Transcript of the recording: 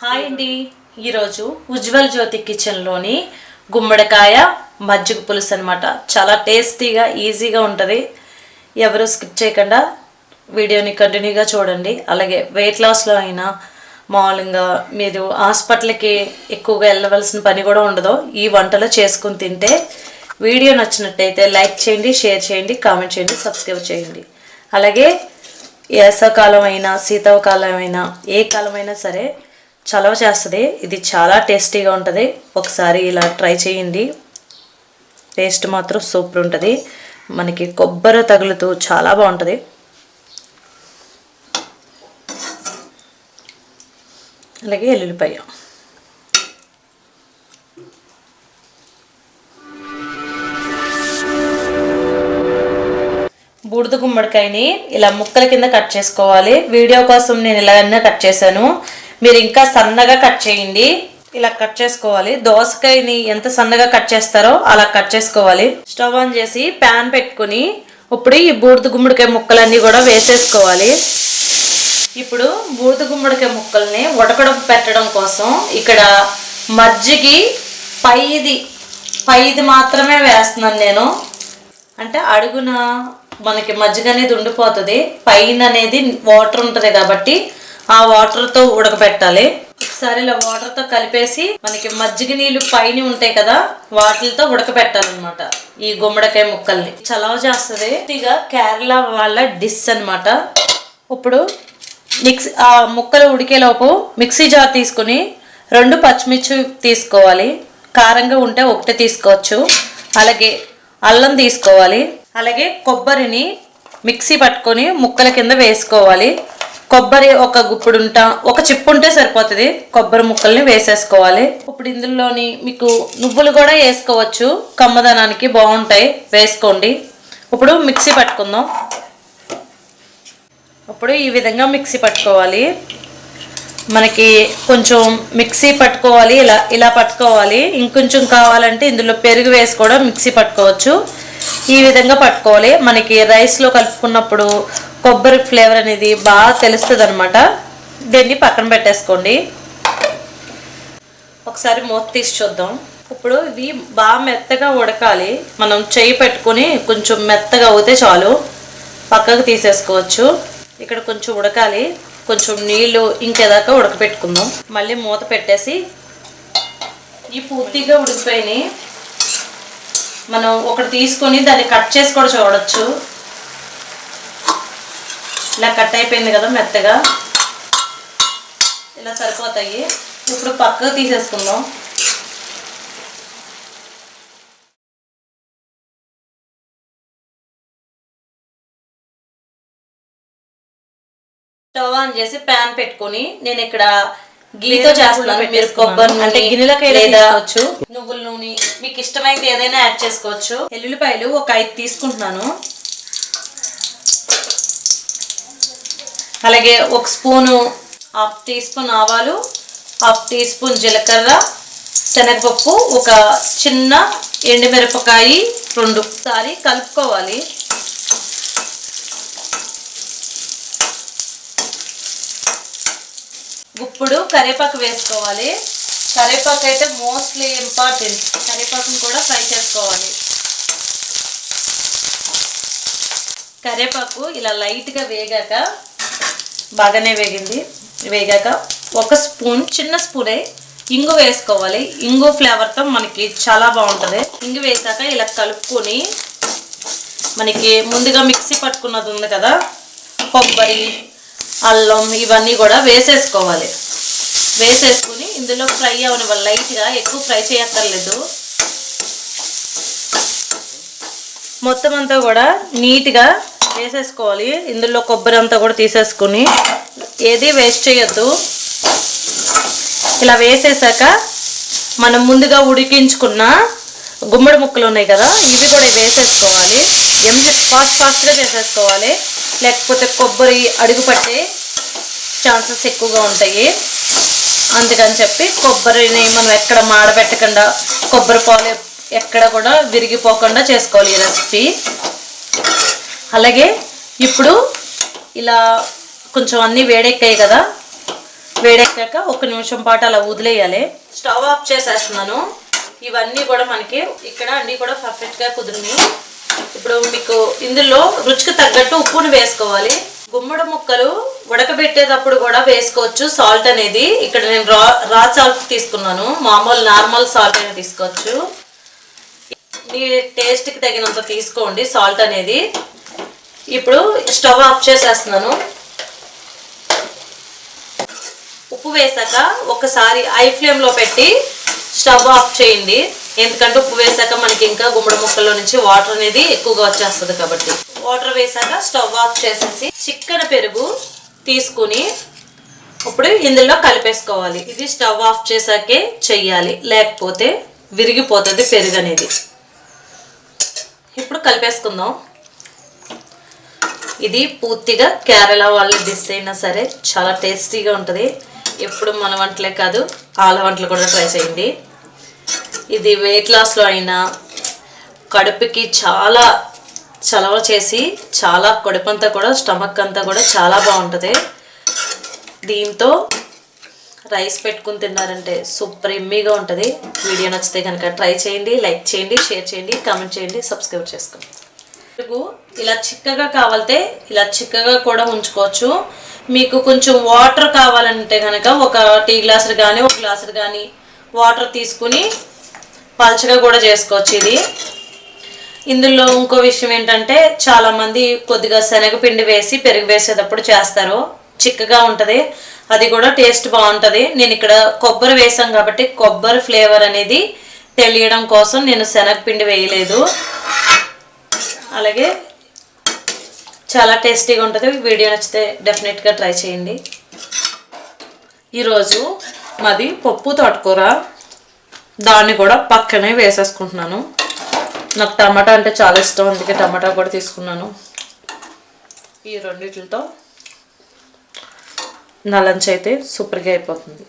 Hi అండి. ఈరోజు ఉజ్వల్ జ్యోతి కిచెన్లోని గుమ్మడికాయ మజ్జిగ పులుసు అనమాట చాలా టేస్టీగా ఈజీగా ఉంటుంది. ఎవరు స్కిప్ చేయకుండా వీడియోని కంటిన్యూగా చూడండి. అలాగే వెయిట్ లాస్లో అయినా మామూలుగా మీరు హాస్పిటల్కి ఎక్కువగా వెళ్ళవలసిన పని కూడా ఉండదు. ఈ వంటలో చేసుకుని తింటే వీడియో నచ్చినట్టయితే లైక్ చేయండి షేర్ చేయండి కామెంట్ చేయండి సబ్స్క్రైబ్ చేయండి. అలాగే వేసవకాలం అయినా శీతాకాలం అయినా ఏ కాలం అయినా సరే చలవ చేస్తుంది. ఇది చాలా టేస్టీగా ఉంటుంది. ఒకసారి ఇలా ట్రై చేయండి. టేస్ట్ మాత్రం సూపర్ ఉంటుంది. మనకి కొబ్బరి తగులుతూ చాలా బాగుంటుంది. అలాగే ఎల్లుల్లిపాయ. బూడిద గుమ్మడికాయని ఇలా ముక్కల కింద కట్ చేసుకోవాలి. వీడియో కోసం నేను ఇలాగన్నా కట్ చేశాను. మీరు ఇంకా సన్నగా కట్ చేయండి. ఇలా కట్ చేసుకోవాలి. దోసకాయని ఎంత సన్నగా కట్ చేస్తారో అలా కట్ చేసుకోవాలి. స్టవ్ ఆన్ చేసి ప్యాన్ పెట్టుకుని ఇప్పుడు ఈ బూడిద గుమ్మడికాయ ముక్కలన్నీ కూడా వేసేసుకోవాలి. ఇప్పుడు బూడిద గుమ్మడికాయ ముక్కల్ని ఉడకడం పెట్టడం కోసం ఇక్కడ మజ్జిగి పైది పైది మాత్రమే వేస్తున్నాను నేను. అంటే అడుగున మనకి మజ్జిగ అనేది ఉండిపోతుంది. పైన అనేది వాటర్ ఉంటుంది కాబట్టి ఆ వాటర్తో ఉడకబెట్టాలి. ఒకసారి ఇలా వాటర్తో కలిపేసి మనకి మజ్జిగ నీళ్ళు పైన ఉంటాయి కదా వాటితో ఉడకబెట్టాలన్నమాట. ఈ గుమ్మడికాయ ముక్కల్ని. చలవ చేస్తుంది. ఇక కేరళ వాళ్ళ డిష్ అన్నమాట. ఇప్పుడు మిక్సీ ఆ ముక్కలు ఉడికేలోపు మిక్సీ జార్ తీసుకుని రెండు పచ్చిమిర్చి తీసుకోవాలి. కారంగా ఉంటే ఒకటి తీసుకోవచ్చు. అలాగే అల్లం తీసుకోవాలి. అలాగే కొబ్బరిని మిక్సీ పట్టుకొని ముక్కల కింద వేసుకోవాలి. కొబ్బరి ఒక గుప్పుడు ఉంటా ఒక చిప్పు ఉంటే సరిపోతుంది. కొబ్బరి ముక్కల్ని వేసేసుకోవాలి. ఇప్పుడు ఇందులోని మీకు నువ్వులు కూడా వేసుకోవచ్చు. కమ్మదనానికి బాగుంటాయి. వేసుకోండి. ఇప్పుడు మిక్సీ పట్టుకుందాం. ఇప్పుడు ఈ విధంగా మిక్సీ పట్టుకోవాలి. మనకి కొంచెం మిక్సీ పట్టుకోవాలి. ఇలా ఇలా పట్టుకోవాలి. ఇంకొంచెం కావాలంటే ఇందులో పెరుగు వేసి కూడా మిక్సీ పట్టుకోవచ్చు. ఈ విధంగా పట్టుకోవాలి. మనకి రైస్లో కలుపుకున్నప్పుడు కొబ్బరి ఫ్లేవర్ అనేది బాగా తెలుస్తుంది అనమాట దీన్ని పక్కన పెట్టేసుకోండి. ఒకసారి మూత తీసి చూద్దాం. ఇప్పుడు ఇవి బాగా మెత్తగా ఉడకాలి. మనం చేయి పెట్టుకొని కొంచెం మెత్తగా అవుతే చాలు. పక్కకు తీసేసుకోవచ్చు. ఇక్కడ కొంచెం ఉడకాలి. కొంచెం నీళ్ళు ఇంకేదాకా ఉడకపెట్టుకుందాం. మళ్ళీ మూత పెట్టేసి ఈ పూర్తిగా ఉడికిపోయినాయి. మనం ఒకటి తీసుకొని దాన్ని కట్ చేసి కూడా చూడవచ్చు ఇలా కట్ అయిపోయింది కదా మెత్తగా. ఇలా సరిపోతాయి. ఇప్పుడు పక్కకు తీసేసుకుందాం. స్టవ్ ఆన్ చేసి ప్యాన్ పెట్టుకొని నేను ఇక్కడ గీతో చేస్తున్నాను. మీరు కొబ్బరి అంటే గిన్నెలకి నువ్వుల నూనె మీకు ఇష్టమైనది ఏదైనా యాడ్ చేసుకోవచ్చు. ఎల్లుల్లిపాయలు ఒక ఐదు తీసుకుంటున్నాను. అలాగే ఒక స్పూను హాఫ్ టీ స్పూన్ ఆవాలు హాఫ్ టీ స్పూన్ జీలకర్ర శనగపప్పు ఒక చిన్న ఎండుమిరపకాయ రెండు. సారి కలుపుకోవాలి. ఇప్పుడు కరివేపాకు వేసుకోవాలి. కరివేపాకు అయితే మోస్ట్లీ ఇంపార్టెంట్. కరివేపాకును కూడా ఫ్రై చేసుకోవాలి. కరివేపాకు ఇలా లైట్గా వేగాక బాగానే వేగింది. వేగాక ఒక స్పూన్ చిన్న స్పూనే ఇంగు వేసుకోవాలి. ఇంగు ఫ్లేవర్తో మనకి చాలా బాగుంటుంది. ఇంగు వేసాక ఇలా కలుపుకొని మనకి ముందుగా మిక్సీ పట్టుకున్నది ఉంది కదా కొబ్బరి అల్లం ఇవన్నీ కూడా వేసేసుకోవాలి. వేసేసుకుని ఇందులో ఫ్రై అవనివ్వాలి లైట్గా ఎక్కువ ఫ్రై చేయక్కర్లేదు. మొత్తం అంతా కూడా నీట్గా వేసేసుకోవాలి. ఇందులో కొబ్బరి అంతా కూడా తీసేసుకుని ఏది వేస్ట్ చేయొద్దు. ఇలా వేసేసాక మనం ముందుగా ఉడికించుకున్న గుమ్మడి ముక్కలు ఉన్నాయి కదా ఇవి కూడా వేసేసుకోవాలి. ఎంత ఫాస్ట్ ఫాస్ట్గా చేసేసుకోవాలి లేకపోతే కొబ్బరి అడుగు పట్టే ఛాన్సెస్ ఎక్కువగా ఉంటాయి. అందుకని చెప్పి కొబ్బరిని మనం ఎక్కడ మాడబెట్టకుండా కొబ్బరి పాలు ఎక్కడ కూడా విరిగిపోకుండా చేసుకోవాలి ఈ రెసిపీ. అలాగే ఇప్పుడు ఇలా కొంచెం అన్నీ వేడెక్కాయి కదా. వేడెక్కాక ఒక నిమిషం పాటు అలా వదిలేయాలి. స్టవ్ ఆఫ్ చేసేస్తున్నాను. ఇవన్నీ కూడా మనకి ఇక్కడ అన్నీ కూడా పర్ఫెక్ట్గా కుదిరినాయి. ఇప్పుడు మీకు ఇందులో రుచికి తగ్గట్టు ఉప్పును వేసుకోవాలి. గుమ్మడి ముక్కలు ఉడకబెట్టేటప్పుడు కూడా వేసుకోవచ్చు సాల్ట్ అనేది. ఇక్కడ నేను రా రా సాల్ట్ తీసుకున్నాను. మామూలు నార్మల్ సాల్ట్ అనేది తీసుకోవచ్చు. మీ టేస్ట్కి తగినంత తీసుకోండి సాల్ట్ అనేది. ఇప్పుడు స్టవ్ ఆఫ్ చేసేస్తున్నాను. ఉప్పు వేసాక ఒకసారి ఐ ఫ్లేమ్లో పెట్టి స్టవ్ ఆఫ్ చేయండి. ఎందుకంటే ఉప్పు వేసాక మనకి ఇంకా గుమ్మడి ముక్కల్లో నుంచి వాటర్ అనేది ఎక్కువగా వచ్చేస్తుంది కాబట్టి. వాటర్ వేసాక స్టవ్ ఆఫ్ చేసేసి చిక్కన పెరుగు తీసుకుని ఇప్పుడు ఇందులో కలిపేసుకోవాలి. ఇది స్టవ్ ఆఫ్ చేసాకే చెయ్యాలి. లేకపోతే విరిగిపోతుంది పెరుగు అనేది ఇప్పుడు కలిపేసుకుందాం. ఇది పూర్తిగా కేరళ వాళ్ళ డిస్ అయినా సరే చాలా టేస్టీగా ఉంటుంది. ఎప్పుడు మన వంటలే కాదు వాళ్ళ వంటలు కూడా ట్రై చేయండి. ఇది వెయిట్ లాస్లో అయినా కడుపుకి చాలా చలవ చేసి చాలా కడుపు అంతా కూడా స్టమక్ అంతా కూడా చాలా బాగుంటుంది. దీంతో రైస్ పెట్టుకుని తిన్నారంటే సూపర్ ఎమ్మీగా ఉంటుంది. వీడియో నచ్చితే కనుక ట్రై చేయండి లైక్ చేయండి షేర్ చేయండి కామెంట్ చేయండి సబ్స్క్రైబ్ చేసుకోండి పెరుగు ఇలా చిక్కగా కావాలంటే ఇలా చిక్కగా కూడా ఉంచుకోవచ్చు. మీకు కొంచెం వాటర్ కావాలంటే కనుక ఒక టీ గ్లాసులు కానీ ఒక గ్లాసులు కానీ వాటర్ తీసుకుని పలచగా కూడా చేసుకోవచ్చు ఇది. ఇందులో ఇంకో విషయం ఏంటంటే చాలామంది కొద్దిగా శనగపిండి వేసి పెరుగు వేసేటప్పుడు చేస్తారు. చిక్కగా ఉంటుంది. అది కూడా టేస్ట్ బాగుంటుంది. నేను ఇక్కడ కొబ్బరి వేసాం కాబట్టి కొబ్బరి ఫ్లేవర్ అనేది తెలియడం కోసం నేను శనగపిండి వేయలేదు. అలాగే చాలా టేస్టీగా ఉంటుంది. వీడియో నచ్చితే డెఫినెట్గా ట్రై చేయండి. ఈరోజు మాది పప్పు తోటకూర. దాన్ని కూడా పక్కనే వేసేసుకుంటున్నాను. నాకు టమాటా అంటే చాలా ఇష్టం అందుకే టమాటా కూడా తీసుకున్నాను. ఈ రెండింటితో నా లంచ్ అయితే సూపర్గా అయిపోతుంది.